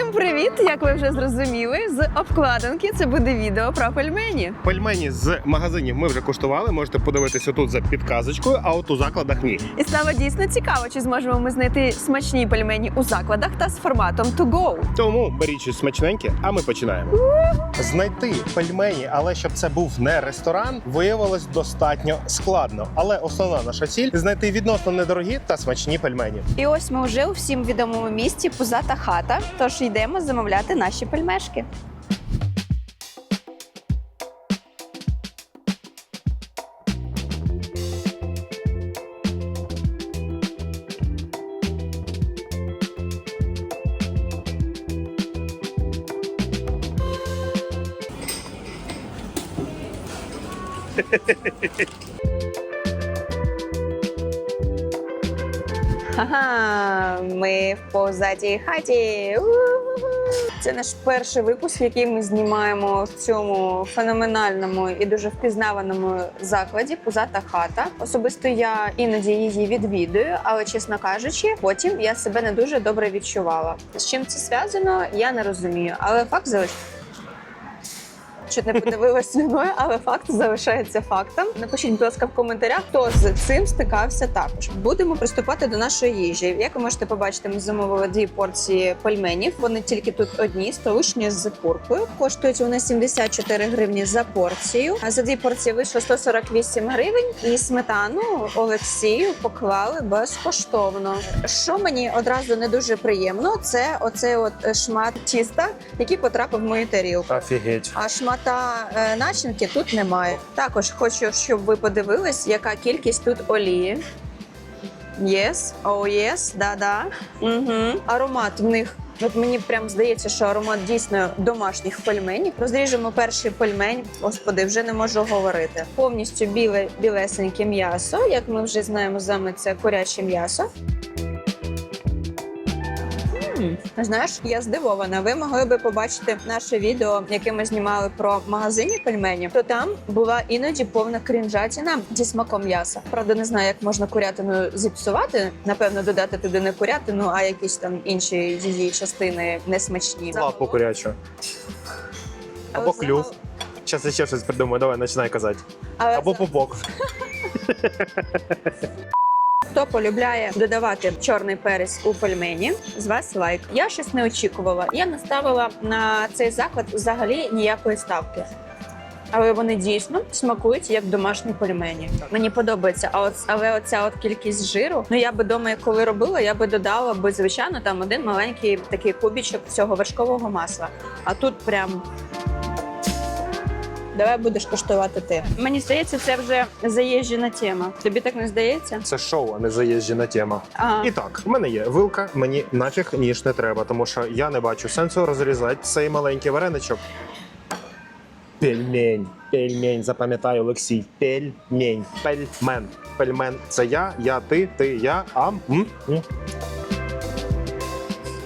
Всім привіт! Як ви вже зрозуміли, з обкладинки це буде відео про пельмені. Пельмені з магазинів ми вже куштували. Можете подивитися тут за підказочкою, а от у закладах ні. І стало дійсно цікаво, чи зможемо ми знайти смачні пельмені у закладах та з форматом to go. Тому беріть щось смачненьке, а ми починаємо. Знайти пельмені, але щоб це був не ресторан, виявилось достатньо складно. Але основна наша ціль знайти відносно недорогі та смачні пельмені. І ось ми вже у всім відомому місті Пузата хата. Тож йдемо замовляти наші пельмешки. Ага, ми в позатій хаті. У-ху-ху. Це наш перший випуск, який ми знімаємо в цьому феноменальному і дуже впізнаваному закладі Пузата хата. Особисто я іноді її відвідую, але чесно кажучи, потім я себе не дуже добре відчувала. З чим це зв'язано, я не розумію. Але факт залишається. Чуть не подивилась сліною, але факт залишається фактом. Напишіть, будь ласка, в коментарях, хто з цим стикався також. Будемо приступати до нашої їжі. Як ви можете побачити, ми замовили дві порції пельменів. Вони тільки тут одні, столичні з куркою. Коштують вони 74 гривні за порцію. А за дві порції вийшло 148 гривень. І сметану Олексію поклали безкоштовно. Що мені одразу не дуже приємно, це оцей от шмат тіста, який потрапив в мою тарілку. Офігеть. А шмата е, начинки тут немає. Також хочу, щоб ви подивились, яка кількість тут олії. Yes, oh yes, да-да. Угу. Аромат в них. От мені прям здається, що аромат дійсно домашніх пельменів. Розріжемо перший пельмень. Господи, вже не можу говорити. Повністю біле білесеньке м'ясо. Як ми вже знаємо з вами, це куряче м'ясо. М, Знаєш, я здивована. Ви могли би побачити наше відео, яке ми знімали про магазині пельменів. То там була іноді повна крінжатіна зі смаком м'яса. Правда, не знаю, як можна курятину зіпсувати. Напевно, додати туди не курятину, а якісь там інші її частини несмачні. Лапу курячу. Або клюв. Зараз я ще щось придумаю. Давай починай казати. Але Або це- пупок. Хто полюбляє додавати чорний перець у пельмені, з вас лайк. Я щось не очікувала. Я не ставила на цей заклад взагалі ніякої ставки. Але вони дійсно смакують як домашні пельмені. Мені подобається. А от але оця от кількість жиру. Ну я би дома, коли робила, я би додала би звичайно там один маленький такий кубічок цього вершкового масла. А тут прям. Давай будеш коштувати ти. Мені здається, це вже заїжджена тема. Тобі так не здається? Це шоу, а не заїжджена тема. А. І так, в мене є вилка, мені нафіг ніж не треба, тому що я не бачу сенсу розрізати цей маленький вареничок. Пельмень, пельмень, запам'ятай, Олексій. Пельмень, пельмен. Пельмен це я, я, ти, ти, я, а м, м.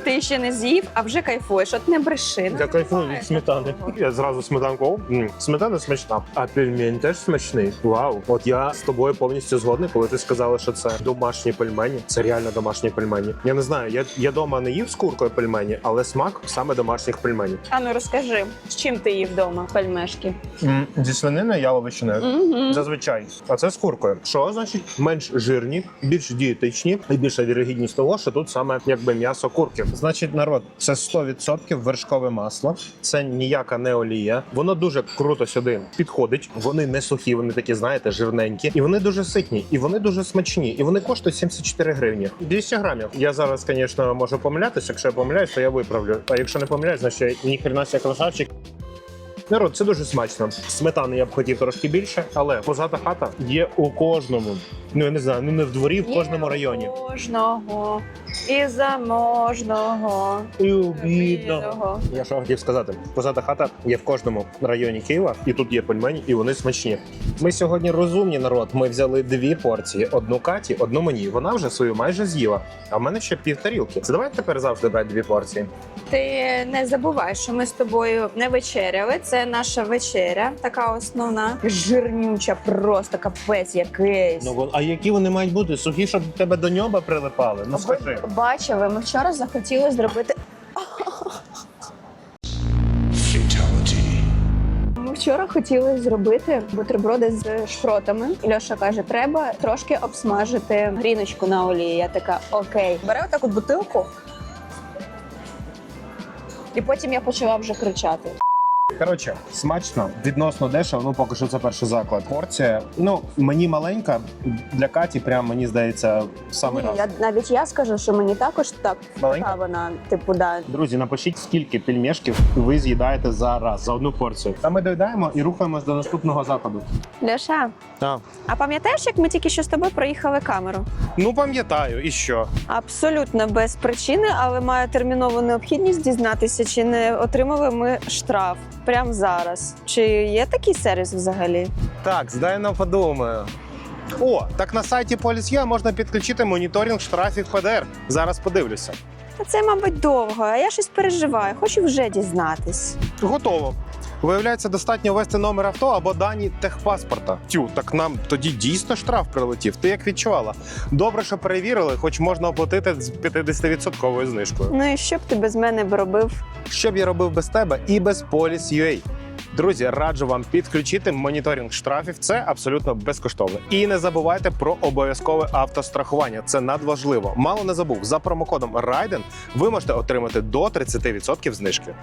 Ти ще не з'їв, а вже кайфуєш. От не бреши. Я кайфую від сметани. Я зразу сметанку. о, м, Сметана смачна. А пельмень теж смачний. Вау. От я з тобою повністю згодний, коли ти сказала, що це домашні пельмені. Це реально домашні пельмені. Я не знаю, я, я дома не їв з куркою пельмені, але смак саме домашніх пельменів. А ну розкажи, з чим ти їв вдома пельмешки? М, Зі свининою яловичиною. Угу. Зазвичай, а це з куркою. Що значить менш жирні, більш дієтичні і більша вірогідність того, що тут саме якби м'ясо курки. Значить, народ, це 100% вершкове масло, це ніяка не олія. Воно дуже круто сюди підходить. Вони не сухі, вони такі, знаєте, жирненькі, і вони дуже ситні, і вони дуже смачні, і вони коштують 74 гривні. 200 грамів. Я зараз, звісно, можу помилятися. Якщо я помиляюсь, то я виправлю. А якщо не помиляюсь, значить ніхрена себе красавчик. Народ, це дуже смачно. Сметани я б хотів трошки більше, але позата хата є у кожному. Ну я не знаю, ну не в дворі, в кожному районі. Кожного і заможного. І обідно. бідного. Я що хотів сказати, позата хата є в кожному районі Києва, і тут є пельмені, і вони смачні. Ми сьогодні розумні народ. Ми взяли дві порції: одну каті, одну мені. Вона вже свою майже з'їла. А в мене ще пів тарілки. Це давай тепер завжди брати дві порції. Ти не забувай, що ми з тобою не вечеряли. Це це наша вечеря, така основна. Жирнюча, просто капець якийсь. Ну, а які вони мають бути? Сухі, щоб тебе до нього прилипали? Ну скажи. Бачили, ми вчора захотіли зробити. Ми вчора хотіли зробити бутерброди з шпротами. Льоша каже, треба трошки обсмажити гріночку на олії. Я така, окей. Бере отаку бутилку. І потім я почала вже кричати. Коротше, смачно, відносно дешево. Ну поки що це перший заклад. Порція. Ну мені маленька для Каті. Прям мені здається, в самий Ні, раз. я навіть я скажу, що мені також так Маленька? така вона, типу, да. Друзі, напишіть, скільки пельмешків ви з'їдаєте за раз за одну порцію. Та ми доїдаємо і рухаємось до наступного закладу. Льоша, А. а пам'ятаєш, як ми тільки що з тобою проїхали камеру? Ну пам'ятаю, і що? Абсолютно без причини, але маю термінову необхідність дізнатися, чи не отримали ми штраф прямо зараз. Чи є такий сервіс взагалі? Так, здай нам подумаю. О, так на сайті Поліс'я можна підключити моніторинг штрафів ПДР. Зараз подивлюся. Та це, мабуть, довго, а я щось переживаю, хочу вже дізнатись. Готово. Виявляється, достатньо ввести номер авто або дані техпаспорта. Тю, так нам тоді дійсно штраф прилетів. Ти як відчувала? Добре, що перевірили, хоч можна оплатити з 50% знижкою. Ну і що б ти без мене б робив? Що б я робив без тебе і без Police.ua? Друзі, раджу вам підключити моніторинг штрафів. Це абсолютно безкоштовно. І не забувайте про обов'язкове автострахування. Це надважливо. Мало не забув. За промокодом RIDEN ви можете отримати до 30% знижки.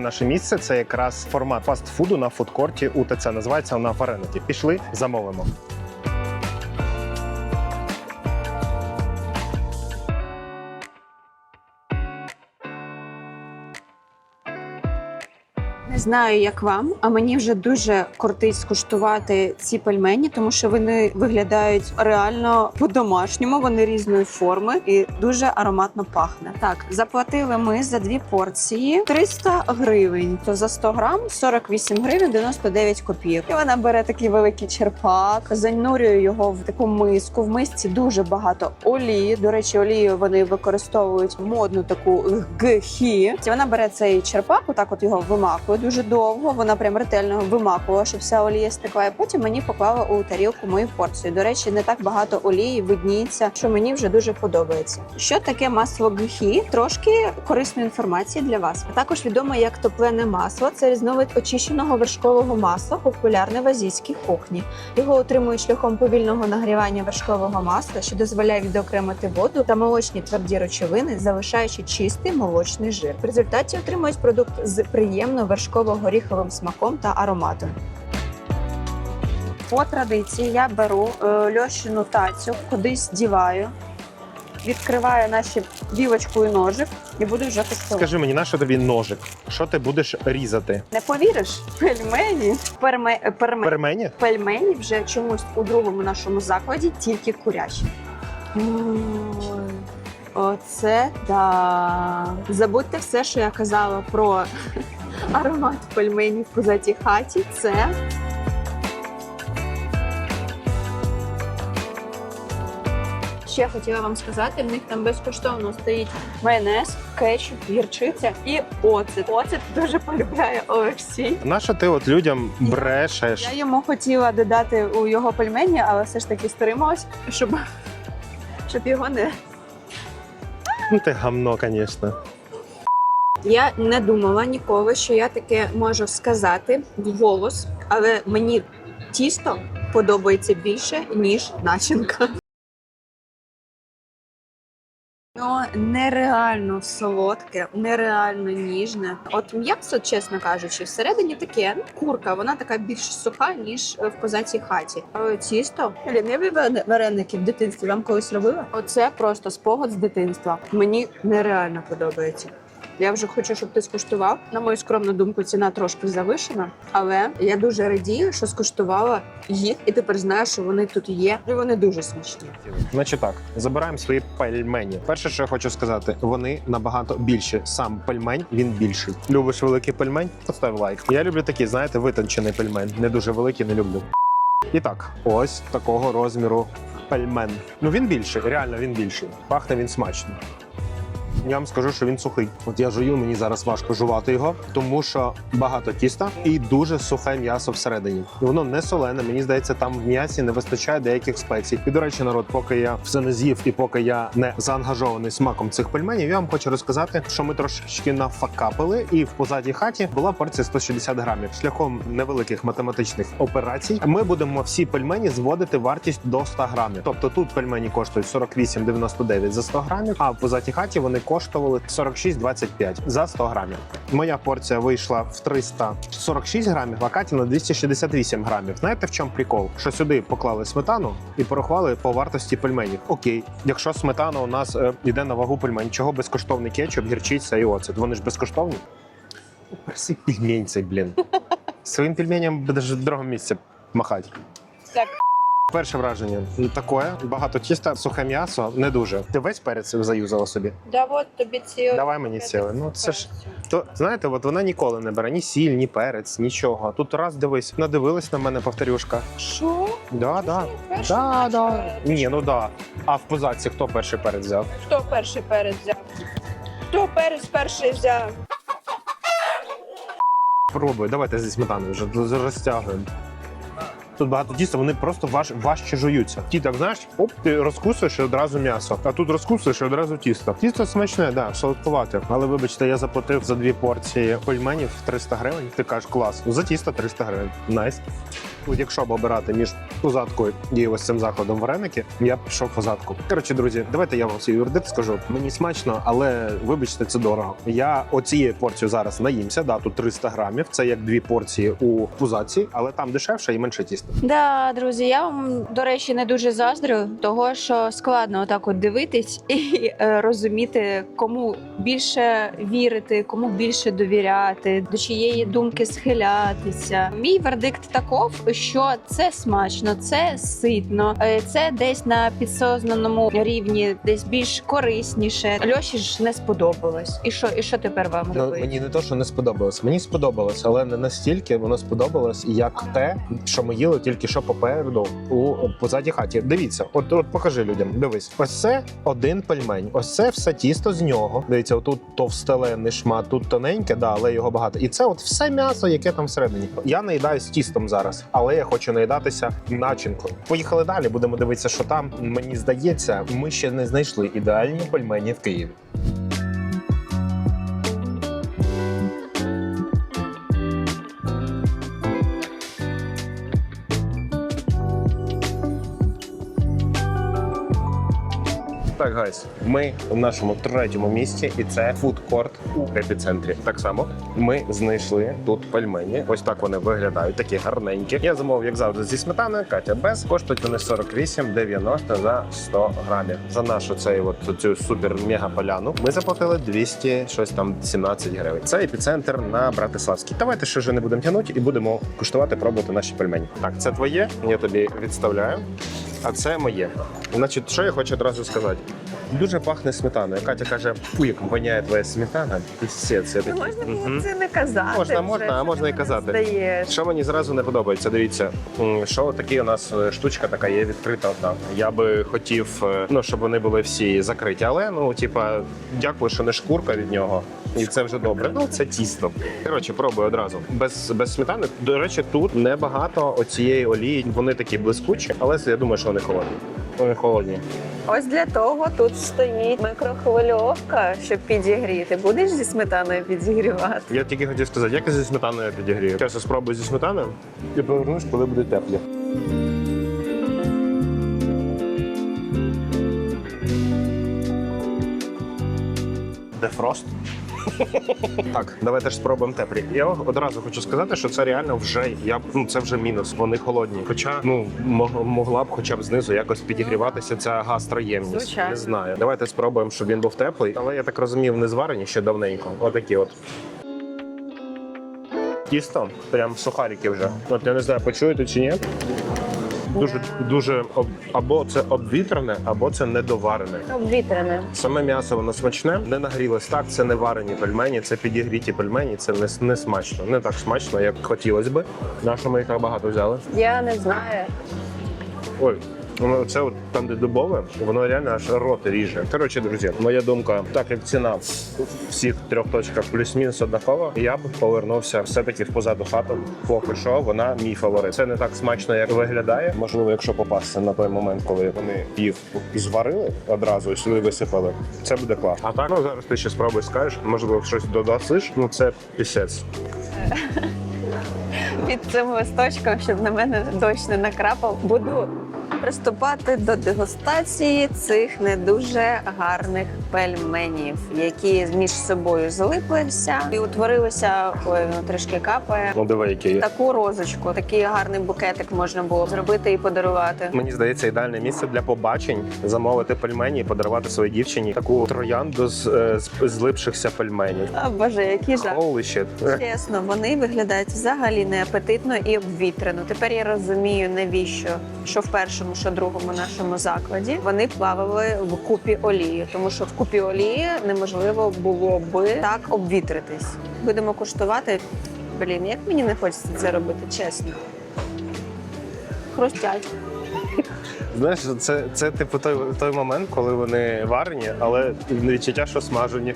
Друге наше місце це якраз формат фастфуду на фудкорті УТЦ. Називається вона Фаренеті. Пішли, замовимо. Знаю, як вам, а мені вже дуже кортить скуштувати ці пельмені, тому що вони виглядають реально по-домашньому. Вони різної форми і дуже ароматно пахне. Так, заплатили ми за дві порції 300 гривень. То за 100 грам 48 гривень 99 копійок. І вона бере такий великий черпак, занурює його в таку миску. В мисці дуже багато олії. До речі, олію вони використовують модну таку гхі. Вона бере цей черпак, отак от його вимакує дуже довго. Вона прям ретельно вимакувала, щоб вся олія стекла. І потім мені поклала у тарілку мою порцію. До речі, не так багато олії видніється, що мені вже дуже подобається. Що таке масло гхі? Трошки корисної інформації для вас. Також відомо як топлене масло. Це різновид очищеного вершкового масла, популярне в азійській кухні. Його отримують шляхом повільного нагрівання вершкового масла, що дозволяє відокремити воду та молочні тверді речовини, залишаючи чистий молочний жир. В результаті отримують продукт з приємно вершково-горіховим смаком та ароматом. По традиції я беру е, льощину тацю, кудись діваю, відкриваю наші вілочку і ножик і буду вже куштувати. Скажи мені, на що тобі ножик? Що ти будеш різати? Не повіриш, пельмені, перме, перме, Пермені? пельмені вже чомусь у другому нашому закладі тільки курячі. Оце да. Забудьте все, що я казала про аромат пельменів в позатій хаті. Це Ще хотіла вам сказати, в них там безкоштовно стоїть майонез, кетчуп, гірчиця і оцет. Оцет дуже полюбляє Олексій. На ти от людям брешеш? Я йому хотіла додати у його пельмені, але все ж таки стрималась, щоб, щоб його не. Ну ти гамно, звісно. Я не думала ніколи, що я таке можу сказати вголос, але мені тісто подобається більше, ніж начинка. Ну, нереально солодке, нереально ніжне. От м'ясо, чесно кажучи, всередині таке курка, вона така більш суха, ніж е, в козацькій хаті. Але тісто ліниві вареники в дитинстві вам колись робила? Оце просто спогад з дитинства. Мені нереально подобається. Я вже хочу, щоб ти скуштував. На мою скромну думку, ціна трошки завишена, але я дуже радію, що скуштувала їх, і тепер знаю, що вони тут є, і вони дуже смачні. Значить так, забираємо свої пельмені. Перше, що я хочу сказати, вони набагато більші. Сам пельмень він більший. Любиш великий пельмень? Постав лайк. Я люблю такий, знаєте, витончений пельмень. Не дуже великий, не люблю. І так, ось такого розміру пельмен. Ну він більший, реально він більший. Пахне він смачно. Я вам скажу, що він сухий. От я жую, мені зараз важко жувати його, тому що багато тіста і дуже сухе м'ясо всередині. Воно не солене. Мені здається, там в м'ясі не вистачає деяких спецій. І до речі, народ, поки я все не з'їв і поки я не заангажований смаком цих пельменів, я вам хочу розказати, що ми трошечки нафакапили, і в позадній хаті була порція 160 грамів. Шляхом невеликих математичних операцій ми будемо всі пельмені зводити вартість до 100 грамів. Тобто тут пельмені коштують 48,99 за 100 грамів, а в позатій хаті вони коштували 46,25 за 100 грамів. Моя порція вийшла в 346 грамів, а Каті на 268 грамів. Знаєте, в чому прикол? Що сюди поклали сметану і порахували по вартості пельменів. Окей, якщо сметана у нас е, йде на вагу пельмень, чого безкоштовний кетчуп, гірчиця і оцет? Вони ж безкоштовні? Перси пельмень цей, блін. Своїм пельменям буде в другому місці махати. Так. Перше враження таке, багато тіста, сухе м'ясо, не дуже. Ти весь перець заюзала собі. Да, от тобі ці Давай мені ціле. Ну це ж то знаєте, от вона ніколи не бере ні сіль, ні перець, нічого. Тут раз дивись, надивилась на мене повторюшка. Що? Да, да. Да, да. Ні, ну да. А в позаці хто перший перець взяв? Хто перший перець взяв? Хто перець перший взяв? Пробуй, давайте зі сметаною вже розтягуємо. Тут багато тіста, вони просто важ, важче жуються. Ті так знаєш, оп, ти розкусуєш і одразу м'ясо, а тут розкусуєш і одразу тісто. Тісто смачне, да, солодкувате. Але вибачте, я заплатив за дві порції пельменів 300 гривень. Ти кажеш, клас. За тісто 300 гривень. Найс. От якщо б обирати між позадкою і ось цим закладом вареники, я б пішов позадку. Коротше, друзі, давайте я вам свій вердикт скажу. Мені смачно, але вибачте, це дорого. Я оцією порцією зараз наїмся. Да, тут 300 грамів. Це як дві порції у пузаці, але там дешевше і менше тіста. Да, друзі, я вам до речі не дуже заздрю, того що складно отак от дивитись і е, розуміти, кому більше вірити, кому більше довіряти, до чиєї думки схилятися. Мій вердикт таков, що це смачно, це ситно, е, це десь на підсознаному рівні, десь більш корисніше. Льоші ж не сподобалось. І що, і що тепер вам Ну, робити? мені не то, що не сподобалось. Мені сподобалось, але не настільки воно сподобалось, як те, що ми їли тільки що попереду у позаді хаті. Дивіться, от, от покажи людям. Дивись, ось це один пельмень. Ось це все тісто з нього. Дивіться, отут товстеленний шмат, тут тоненьке, да, але його багато. І це от все м'ясо, яке там всередині. Я наїдаюсь тістом зараз, але я хочу наїдатися начинкою. Поїхали далі. Будемо дивитися, що там. Мені здається, ми ще не знайшли ідеальні пельмені в Києві. Так, гайс, ми в нашому третьому місці, і це фудкорт у епіцентрі. Так само ми знайшли тут пельмені. Ось так вони виглядають, такі гарненькі. Я замовив, як завжди, зі сметани, Катя без. Коштують вони 48,90 за 100 грамів. За нашу цей от цю супер мега поляну ми заплатили 200, щось там 17 гривень. Це епіцентр на Братиславській. Давайте ще вже не будемо тягнути і будемо куштувати, пробувати наші пельмені. Так, це твоє. Я тобі відставляю. А це моє. Значить, що я хочу одразу сказати? Дуже пахне сметаною. Катя каже, фу, як воняє твоя сметана. Пісець. Я такий, «Мгм». це не казати. Можна, можна, а можна і казати. Здаєш. Що мені зразу не подобається, дивіться, м, що такі у нас е, штучка така є відкрита одна. Я би хотів, е, ну щоб вони були всі закриті, але ну, типа, дякую, що не шкурка від нього. І це вже добре. Ну це тісто. Коротше, пробую одразу. Без, без сметани. До речі, тут небагато оцієї олії. Вони такі блискучі, але я думаю, що вони холодні. Вони холодні. Ось для того тут стоїть микрохвильовка, щоб підігріти. Будеш зі сметаною підігрівати? Я тільки хотів сказати, як я зі сметаною підігрію. Зараз спробую зі сметаною і повернусь, коли буде теплі. Дефрост. Так, давайте ж спробуємо теплі. Я одразу хочу сказати, що це реально вже я ну це вже мінус. Вони холодні. Хоча ну могла б хоча б знизу якось підігріватися ця гастроємність. Звичайно. Не знаю. Давайте спробуємо, щоб він був теплий. Але я так розумів, не зварені ще давненько. Отакі от. Тісто, прям сухарики вже. От я не знаю, почуєте чи ні. Дуже дуже об- або це обвітрене, або це недоварене. Обвітрене. Саме м'ясо воно смачне, не нагрілось так. Це не варені пельмені, це підігріті пельмені. Це не, не смачно, не так смачно, як хотілося би. На що ми їх так багато взяли? Я не знаю. Ой, Воно це от там, де дубове, воно реально аж рот ріже. Коротше, друзі, моя думка, так як ціна в всіх трьох точках плюс-мінус однакова, я б повернувся все-таки в позаду хату. Поки що вона мій фаворит. Це не так смачно, як виглядає. Можливо, якщо попасти на той момент, коли вони їх зварили одразу і сюди висипали, це буде класно. А так ну зараз ти ще спробуй скажеш, можливо, щось додасиш. Ну це пісець. Під цим листочком, щоб на мене дощ не накрапав, буду приступати до дегустації цих не дуже гарних пельменів, які між собою злиплися і утворилися. Ой, воно трішки капає. Ну диви, який є. Таку розочку, такий гарний букетик можна було зробити і подарувати. Мені здається, ідеальне місце для побачень замовити пельмені і подарувати своїй дівчині таку троянду з, е, з злипшихся пельменів. А боже, який жах. Holy shit. Чесно, вони виглядають взагалі неапетитно і обвітрено. Тепер я розумію, навіщо що в першому, що другому нашому закладі вони плавали в купі олії, тому що в купі олії неможливо було би так обвітритись. Будемо куштувати. Блін, як мені не хочеться це робити, чесно. Хрустять. Знаєш, це, це типу той, той момент, коли вони варені, але відчуття, що смажені.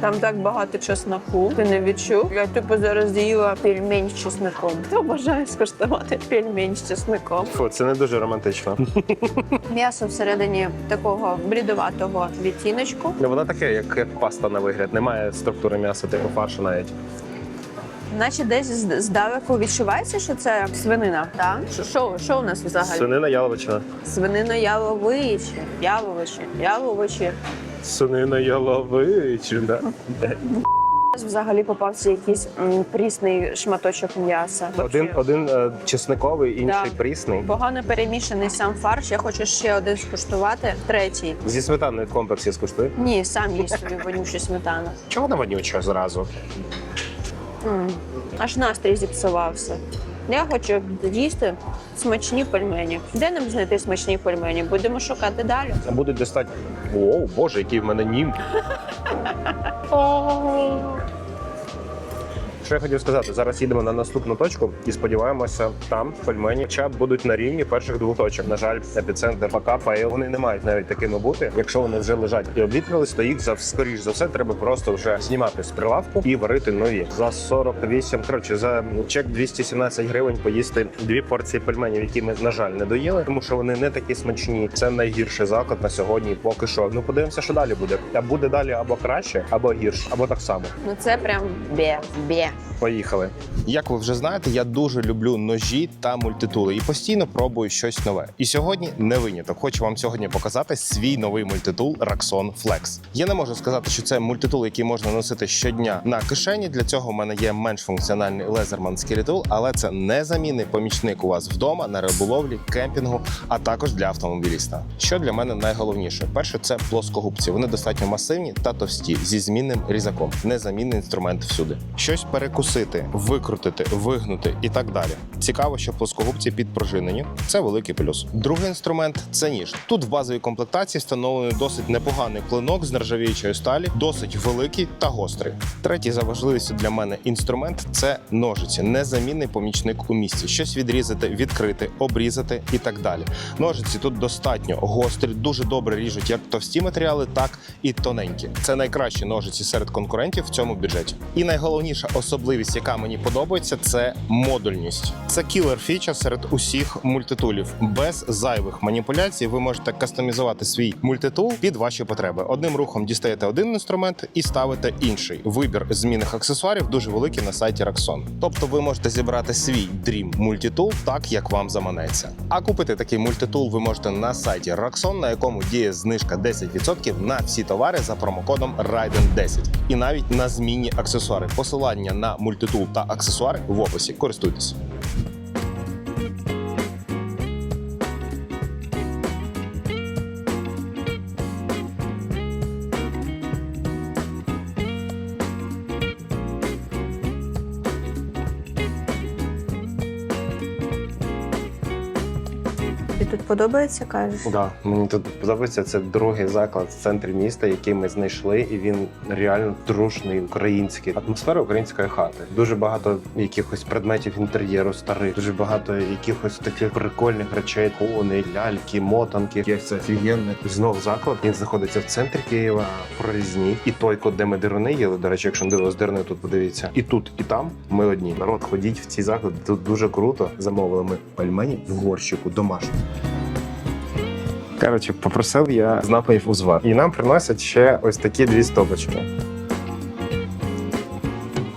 Там так багато чесноку. Ти не відчув? Я типу зараз з'їла пельмень з чесником. Хто бажає скуштувати пельмень з чесником? Фу, це не дуже романтично. М'ясо всередині такого блідуватого відтіночку. Ну, Воно таке, як, як паста на вигляд. Немає структури м'яса, типу фаршу навіть. Наче десь з- здалеку відчувається, що це свинина. Так? Що, що, що у нас взагалі? Свинина яловичина. Свинина яловичі, яловичі, яловичі. Свинина яловичина. Взагалі попався якийсь м, прісний шматочок м'яса. Один, один е, чесниковий, інший Да. прісний. Погано перемішаний сам фарш. Я хочу ще один скуштувати. Третій. Зі сметаною в комплексі скуштуй. Ні, сам їсть собі вонючу сметану. Чого на вонюче зразу? Аж настрій зіпсувався. Я хочу їсти смачні пельмені. Де нам знайти смачні пельмені? Будемо шукати далі. Буде достатньо. О, боже, який в мене нім. Що я хотів сказати, зараз їдемо на наступну точку і сподіваємося, там пельмені хоча б будуть на рівні перших двох точок. На жаль, епіцентр пока ПАЕЛ, вони не мають навіть такими бути. Якщо вони вже лежать і обвітрились, то їх за скоріш за все треба просто вже знімати з прилавку і варити нові. За 48, коротше, за чек 217 гривень поїсти дві порції пельменів, які ми на жаль не доїли, тому що вони не такі смачні. Це найгірший заклад на сьогодні. Поки що. Ну подивимося, що далі буде. А буде далі або краще, або гірше, або так само. Ну це прям бє, бє. Поїхали. Як ви вже знаєте, я дуже люблю ножі та мультитули і постійно пробую щось нове. І сьогодні не виняток. Хочу вам сьогодні показати свій новий мультитул Raxon Flex. Я не можу сказати, що це мультитул, який можна носити щодня на кишені. Для цього в мене є менш функціональний Leatherman Skeletal, але це незамінний помічник у вас вдома на риболовлі, кемпінгу, а також для автомобіліста. Що для мене найголовніше? Перше, це плоскогубці. Вони достатньо масивні та товсті зі змінним різаком. Незамінний інструмент всюди. Щось перекусити, викрутити, вигнути і так далі. Цікаво, що плоскогубці підпружинені. Це великий плюс. Другий інструмент це ніж. Тут в базовій комплектації встановлений досить непоганий клинок з нержавіючої сталі, досить великий та гострий. Третій за важливістю для мене інструмент це ножиці, незамінний помічник у місці. Щось відрізати, відкрити, обрізати і так далі. Ножиці тут достатньо гострі, дуже добре ріжуть як товсті матеріали, так і тоненькі. Це найкращі ножиці серед конкурентів в цьому бюджеті. І найголовніша особливість, яка мені подобається, це модульність. Це кілер фіча серед усіх мультитулів. Без зайвих маніпуляцій ви можете кастомізувати свій мультитул під ваші потреби. Одним рухом дістаєте один інструмент і ставите інший. Вибір змінних аксесуарів дуже великий на сайті Raxon. Тобто ви можете зібрати свій Dream мультитул так, як вам заманеться. А купити такий мультитул ви можете на сайті Raxon, на якому діє знижка 10% на всі товари за промокодом RAIDEN10. І навіть на змінні аксесуари. Посилання на мультитул та аксесуари в описі. Користуйтесь. Подобається, кажеш? Да, мені тут подобається. Це другий заклад в центрі міста, який ми знайшли, і він реально дружний, український. Атмосфера української хати. Дуже багато якихось предметів інтер'єру старих, дуже багато якихось таких прикольних речей, кони, ляльки, мотанки. Є це офігенне. Знов заклад. Він знаходиться в центрі Києва, прорізні. І той, де ми дируни їли. До речі, якщо не дивились дируни, тут подивіться. І тут, і там ми одні. Народ, ходіть в ці заклади. Тут дуже круто. Замовили ми пельмені в горщику домашні. Коротше, попросив я з напоїв узвар. І нам приносять ще ось такі дві стопочки.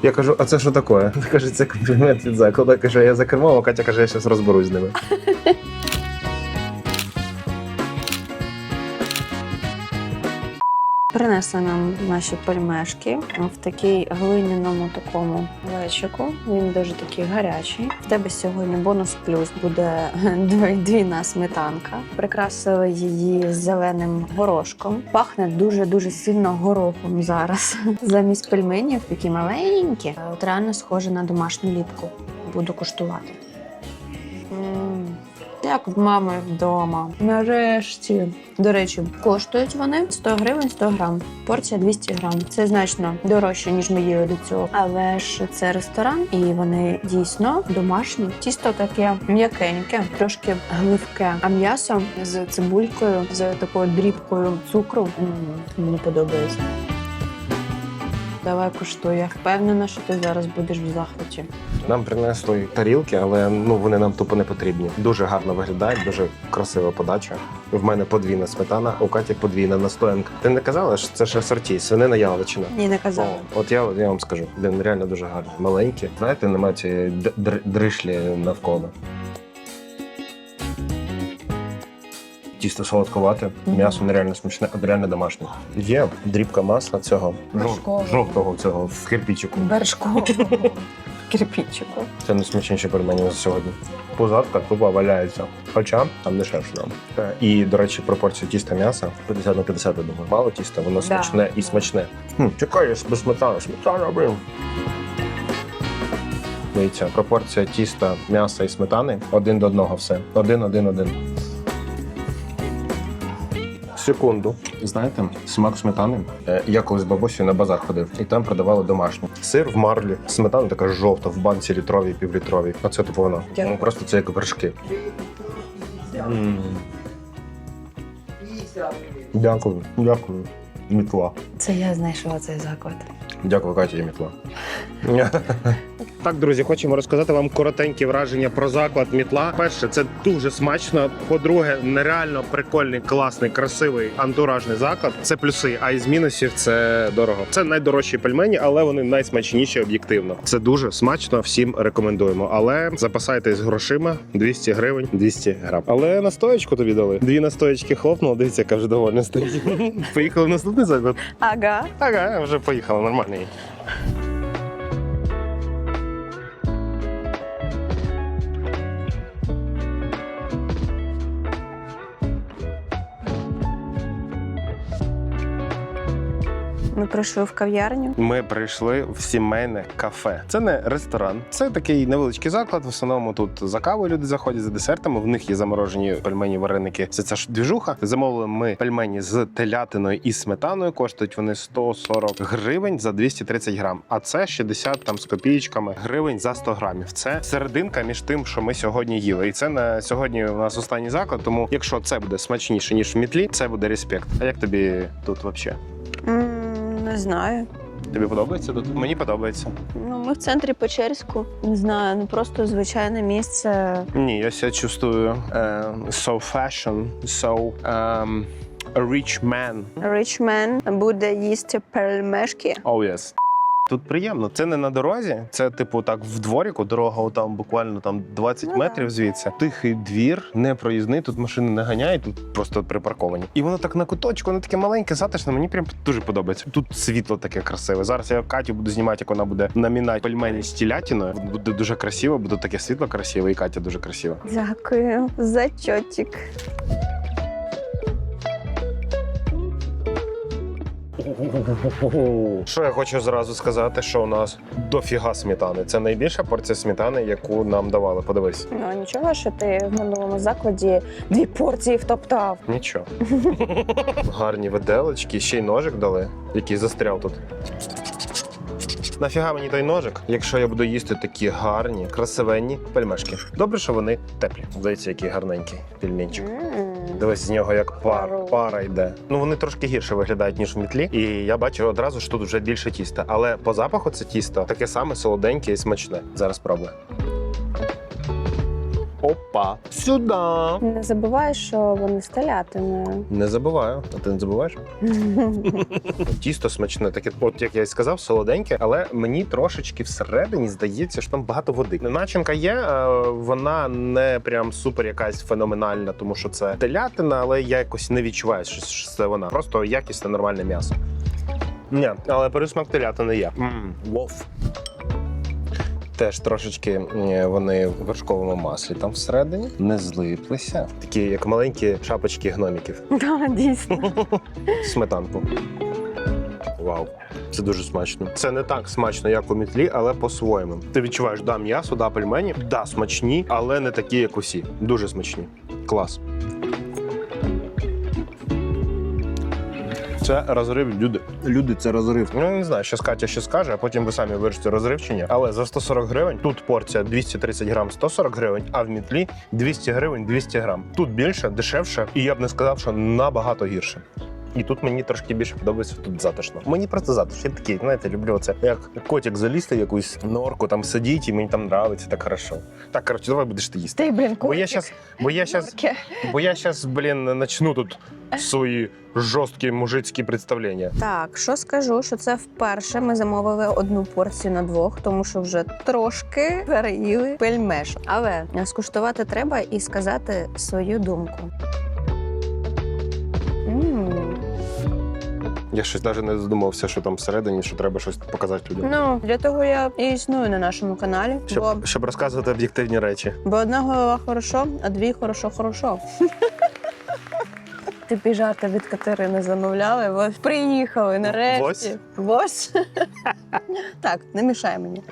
Я кажу, а це що таке? Каже, це комплімент від закладу. Каже, я за кермом, а Катя каже, я зараз розберусь з ними. Принесли нам наші пельмешки в такій глиняному такому глечику. Він дуже такий гарячий. В тебе сьогодні бонус плюс буде двійна сметанка. Прикрасили її зеленим горошком. Пахне дуже дуже сильно горохом зараз. Замість пельменів такі маленькі. От реально схоже на домашню ліпку. Буду куштувати. Як в мами вдома. Нарешті. До речі, коштують вони 100 гривень 100 грам. Порція 200 грам. Це значно дорожче, ніж ми їли до цього. Але ж це ресторан, і вони дійсно домашні. Тісто таке м'якеньке, трошки гливке. А м'ясо з цибулькою, з такою дрібкою цукру. Мені подобається. Давай куштуй. Я впевнена, що ти зараз будеш в захваті. Нам принесли тарілки, але ну вони нам тупо не потрібні. Дуже гарно виглядають, дуже красива подача. В мене подвійна сметана, у Каті подвійна настоянка. Ти не казала, що це ж асорті, свинина яловичина. Ні, не О, казала. от я, я вам скажу, він реально дуже гарний. Маленькі. Знаєте, немає цієї дришлі навколо. Тісто солодковате, Мгм. м'ясо нереально смачне, от реально домашнє. Є дрібка масла цього Вершкового. жовтого цього в кирпічику. Вершкового кирпічику. Це найсмачніше пельмені за сьогодні. Позадка тупо валяється. Хоча там дешевше нам. Е, І, до речі, пропорція тіста м'яса 50 на 50, я думаю. Мало тіста, воно Да. смачне і смачне. Хм, чекай, я без сметани. Сметана, блин. Дивіться, пропорція тіста, м'яса і сметани один до одного все. Один, один, один. Секунду. Знаєте, смак сметани. Е, Я колись з бабусею на базар ходив, і там продавали домашню. Сир в марлі, сметана така жовта, в банці літровій, півлітровій. Оце типу воно. Ну просто це як вершки. Дякую, дякую. Мітла. Це я знайшла цей заклад. Дякую, Катя і Мітла. Так, друзі, хочемо розказати вам коротенькі враження про заклад Мітла. Перше, це дуже смачно. По-друге, нереально прикольний, класний, красивий антуражний заклад. Це плюси. А із мінусів це дорого. Це найдорожчі пельмені, але вони найсмачніші об'єктивно. Це дуже смачно. Всім рекомендуємо. Але запасайтесь грошима 200 гривень, 200 грам. Але настоечку тобі дали. Дві настоечки хлопнуло. Дивіться, яка вже довольна стоїть. Поїхали в наступний заклад. Ага. Ага, вже поїхала, нормально. Ми прийшли в кав'ярню. Ми прийшли в сімейне кафе. Це не ресторан, це такий невеличкий заклад. В основному тут за кавою люди заходять за десертами. В них є заморожені пельмені, вареники. Це ця ж двіжуха. Замовили ми пельмені з телятиною і сметаною. Коштують вони 140 гривень за 230 грам. А це 60 там з копієчками гривень за 100 грамів. Це серединка між тим, що ми сьогодні їли. І це на сьогодні у нас останній заклад. Тому якщо це буде смачніше ніж в мітлі, це буде респект. А як тобі тут взагалі? Не знаю. Тобі подобається тут? Мені подобається. Ну, ми в центрі Печерську. Не знаю, ну просто звичайне місце. Ні, я себе чувствую uh, so fashion, so um, a rich man. Rich man буде їсти пельмешки. Oh yes. Тут приємно. Це не на дорозі, це типу так в дворіку. Дорога там буквально там 20 Ну, метрів звідси. Тихий двір, не проїзний. Тут машини не ганяють, тут просто припарковані. І воно так на куточку, воно таке маленьке, затишне. Мені прям дуже подобається. Тут світло таке красиве. Зараз я Катю буду знімати, як вона буде намінати пельмені з телятиною. Буде дуже красиво, буде таке світло красиве, і Катя дуже красива. Дякую. Зачотик. Що я хочу зразу сказати, що у нас дофіга сметани. Це найбільша порція сметани, яку нам давали. Подивись. Ну нічого, що ти в минулому закладі дві порції втоптав. Нічого. Гарні виделочки, ще й ножик дали, який застряв тут. Нафіга мені той ножик, якщо я буду їсти такі гарні, красивенні пельмешки. Добре, що вони теплі. Здається, який гарненький пельменчик. Дивись, з нього як пар, пара йде. Ну вони трошки гірше виглядають, ніж в мітлі. І я бачу одразу, що тут вже більше тіста. Але по запаху це тісто таке саме солоденьке і смачне. Зараз пробую. Опа! Сюди! Не забувай, що вони з телятиною. Не забуваю. А ти не забуваєш? Тісто смачне, таке, от як я і сказав, солоденьке, але мені трошечки всередині здається, що там багато води. Начинка є, е, вона не прям супер якась феноменальна, тому що це телятина, але я якось не відчуваю, що це вона. Просто якісне нормальне м'ясо. Ні, але пересмак телятини є. Вов. Теж трошечки вони в вершковому маслі там всередині не злиплися. Такі як маленькі шапочки гноміків. Так, дійсно. Сметанку. Вау, це дуже смачно. Це не так смачно, як у мітлі, але по-своєму. Ти відчуваєш, да, м'ясо, да, пельмені, да, смачні, але не такі, як усі. Дуже смачні. Клас. Це розрив, люди. Люди, це розрив. Ну, я не знаю, що Катя ще скаже, а потім ви самі вирішите, розрив чи ні. Але за 140 гривень тут порція 230 грам 140 гривень, а в мітлі 200 гривень 200 грам. Тут більше, дешевше, і я б не сказав, що набагато гірше. І тут мені трошки більше подобається тут затишно. Мені просто затишно. Я такий, знаєте, люблю це. Як котик залізти в якусь норку, там сидіть, і мені там нравиться так хорошо. Так, коротше, давай будеш ти їсти. Ти, блін, Бо я щас, бо я щас, бо я щас, блін, начну тут свої жорсткі мужицькі представлення. Так, що скажу, що це вперше ми замовили одну порцію на двох, тому що вже трошки переїли пельмеш. Але скуштувати треба і сказати свою думку. М. Я щось навіть не задумався, що там всередині, що треба щось показати людям. Ну, для того я і існую на нашому каналі. Бо, Щоб, щоб розказувати об'єктивні речі. бо одна голова хорошо, а дві хорошо хорошо. Ти жарти від Катерини замовляли, ось приїхали нарешті. Ось. так, не мішай мені.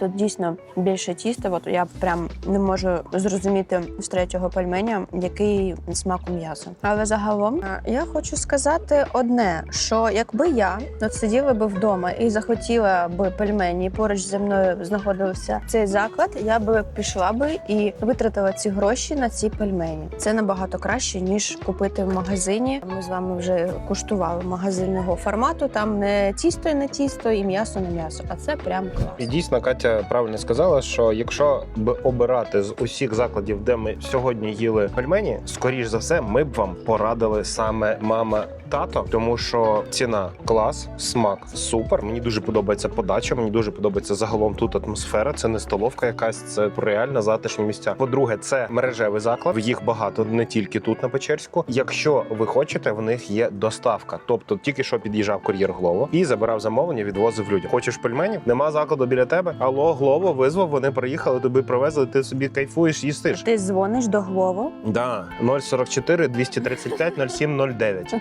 Тут дійсно більше тіста. От я прям не можу зрозуміти з третього пельменя, який смак у м'яса. Але загалом е, я хочу сказати одне: що якби я от сиділа би вдома і захотіла би пельмені, і поруч зі мною знаходився цей заклад, я би пішла би і витратила ці гроші на ці пельмені. Це набагато краще ніж купити в магазині. Ми з вами вже куштували магазинного формату. Там не тісто не тісто, і м'ясо не м'ясо. А це прям клас. І дійсно Катя правильно сказала, що якщо б обирати з усіх закладів, де ми сьогодні їли пельмені, скоріш за все, ми б вам порадили саме мама. Тато, тому що ціна клас, смак супер. Мені дуже подобається подача. Мені дуже подобається загалом тут атмосфера. Це не столовка, якась це реально затишні місця. По-друге, це мережевий заклад. Їх багато не тільки тут на Печерську. Якщо ви хочете, в них є доставка. Тобто, тільки що під'їжджав кур'єр Глово і забирав замовлення, відвозив людям. Хочеш пельменів? Нема закладу біля тебе. Алло, Глово, визвав. Вони приїхали, тобі привезли. Ти собі кайфуєш, їстиш. Ти дзвониш до Глово. Да, 044 235 0709.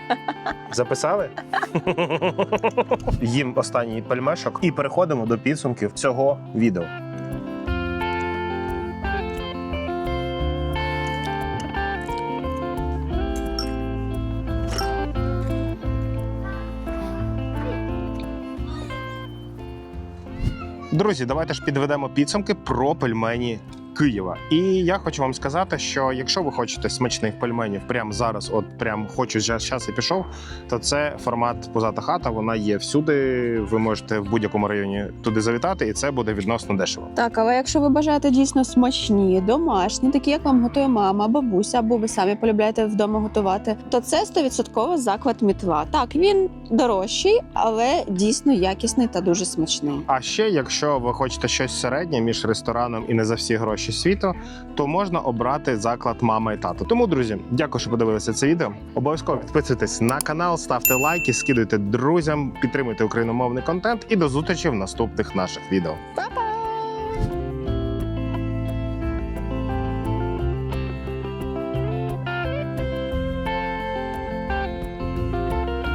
Записали? Їм останній пельмешок і переходимо до підсумків цього відео. Друзі, давайте ж підведемо підсумки про пельмені Києва. І я хочу вам сказати, що якщо ви хочете смачних пельменів прямо зараз, от прям хочу зараз і пішов, то це формат позата хата. Вона є всюди. Ви можете в будь-якому районі туди завітати, і це буде відносно дешево. Так, але якщо ви бажаєте дійсно смачні, домашні, такі як вам готує мама, бабуся, або ви самі полюбляєте вдома готувати, то це 100% заклад мітла. Так, він дорожчий, але дійсно якісний та дуже смачний. А ще, якщо ви хочете щось середнє між рестораном і не за всі гроші світу, то можна обрати заклад мама і тато. Тому, друзі, дякую, що подивилися це відео. Обов'язково підписуйтесь на канал, ставте лайки, скидуйте друзям, підтримуйте україномовний контент і до зустрічі в наступних наших відео. Па-па!